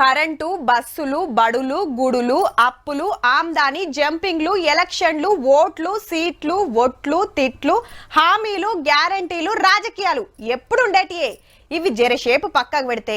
Current బస్సులు బడులు గుడులు అప్పులు ఆమ్దాని జంపింగ్లు ఎలక్షన్లు ఓట్లు సీట్లు ఒట్లు తిట్లు హామీలు గ్యారంటీలు రాజకీయాలు ఎప్పుడుండేటియే? ఇవి జరసేపు పక్కకు పెడితే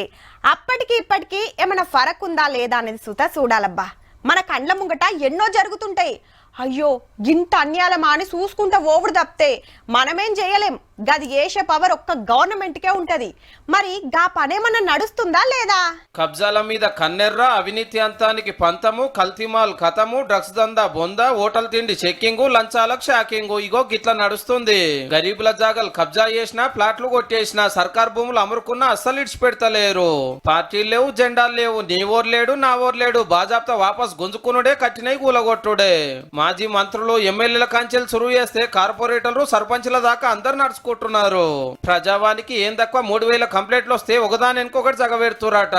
అప్పటికి ఇప్పటికీ ఏమైనా ఫరక్ ఉందా లేదా అనేది సుత చూడాలబ్బా. మన కండ్ల ముంగట ఎన్నో జరుగుతుంటాయి. అయ్యో గింత అన్యాలమా అని చూసుకుంటా ఓవుడు తప్పితే మనమేం చేయలేం. గది ఏషే పవర్ ఒక్క గవర్నమెంట్కే ఉంటది. మరి గా పనేమన్నా నడుస్తుందా లేదా? కబ్జాల మీద కన్నెర్ర అవినీతి అంతానికి పంతము కల్తీమాల్ కథము డ్రగ్స్ దందా బొంద హోటల్ తిండి చెక్కింగు లంచాలకు షాకింగు. ఇగో గిట్ల నడుస్తుంది. గరీబుల జాగలు కబ్జా చేసిన ప్లాట్లు కొట్టేసిన సర్కార్ భూములు అమ్ముకున్నా అస్సలు ఇడిచిపెడతలేరు. పార్టీలు లేవు జెండాలు లేవు. నీ ఓరు లేడు నా ఓరు లేడు వాపస్ గుంజుకునుడే కట్టినై కూలగొట్టుడే. మాజీ మంత్రులు ఎమ్మెల్యేల కాంచెలు సురువు చేస్తే కార్పొరేటర్లు సర్పంచ్ల దాకా అందరు నడుచుకుంటున్నారు. ప్రజావానికి ఏం తక్కువ? మూడు వేల కంప్లైంట్లు వస్తే ఒకదాని ఇంకొకటి జగబెడుతురాట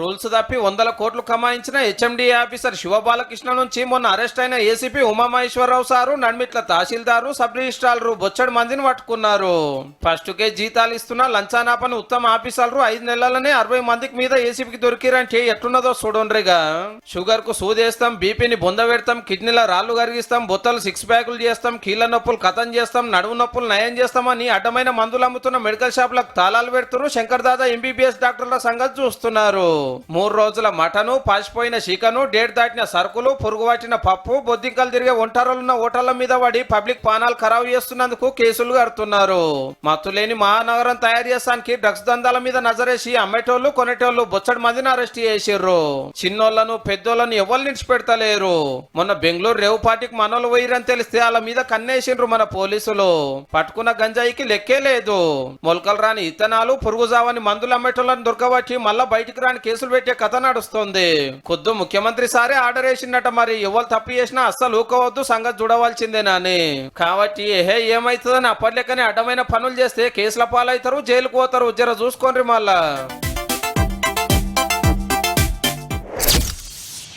రూల్స్ తప్పి వందల కోట్లు కమాయించిన హెచ్ఎండి ఆఫీసర్ శివబాలకృష్ణ నుంచి మొన్న అరెస్ట్ అయిన ఏసీపీ ఉమామహేశ్వరరావు సారు నడిమిట్ల తహసీల్దారు సబ్ రిజిస్ట్రార్లు బొచ్చడి మందిని పట్టుకున్నారు. ఫస్ట్ కే జీతాలు ఇస్తున్న లంచానాపని ఉత్తమ ఆఫీసర్లు ఐదు నెలలనే అరవై మందికి మీద ఏసీపీకి దొరికిరంటే ఎట్లున్నదో చూడండిగా షుగర్కు సూదేస్తాం బీపీని బొంద పెడతాం కిడ్నీల రాళ్ళు కరిగిస్తాం బొత్తలు సిక్స్ ప్యాకులు చేస్తాం కీళ్ళ నొప్పులు కథం చేస్తాం నడుము నొప్పులు నయం చేస్తామని అడ్డమైన మందులు అమ్ముతున్న మెడికల్ షాపులకు తాళాలు పెడుతున్నారు. శంకర్ దాదా ఎంబీబీఎస్ డాక్టర్ల సంగతి చూస్తున్నారు. మూడు రోజుల మటను పాసిపోయిన చికెను డేట్ దాటిన సరుకులు పురుగు పట్టిన పప్పు బొద్దింకలు తిరిగే ఒంటరులున్న ఓటర్ల మీద పడి పబ్లిక్ పానాలు ఖరాబు చేస్తున్నందుకు కేసులు కడుతున్నారు. మత్తులేని మహానగరం తయారు చేస్తానికి డ్రగ్స్ దందాల మీద నజరేసి అమ్మేటోళ్ళు కొనేటోళ్ళు బొచ్చడి మందిని అరెస్ట్ చేసిర్రు. చిన్నోళ్ళను పెద్దోళ్ళను ఎవరు నిడిచిపెడతలేరు? మొన్న బెంగళూరు రేవు పార్టీకి మనోళ్ళు పోయిరని తెలిస్తే వాళ్ళ మీద కన్నేసిండ్రు మన పోలీసులు. పట్టుకున్న గంజాయికి లెక్కే లేదు. మొలకలు రాని ఇత్తనాలు పురుగుజావని మందులు అమ్మేటోళ్ళని దొరకబట్టి మళ్ళా బయటికి రాని కేసులు పెట్టే కథ నడుస్తుంది. ఖుద్దు ముఖ్యమంత్రి సారే ఆర్డర్ వేసిండట మరి. ఎవరు తప్పు చేసినా అస్సలు ఊకోవద్దు సంగతి చూడవలసిందేనాని కాబట్టి ఏహే ఏమైతుందని అప్పట్లేకనే అడ్డమైన పనులు చేస్తే కేసుల పాలవుతారు జైలుకు పోతారు. జర చూసుకోండి మళ్ళా.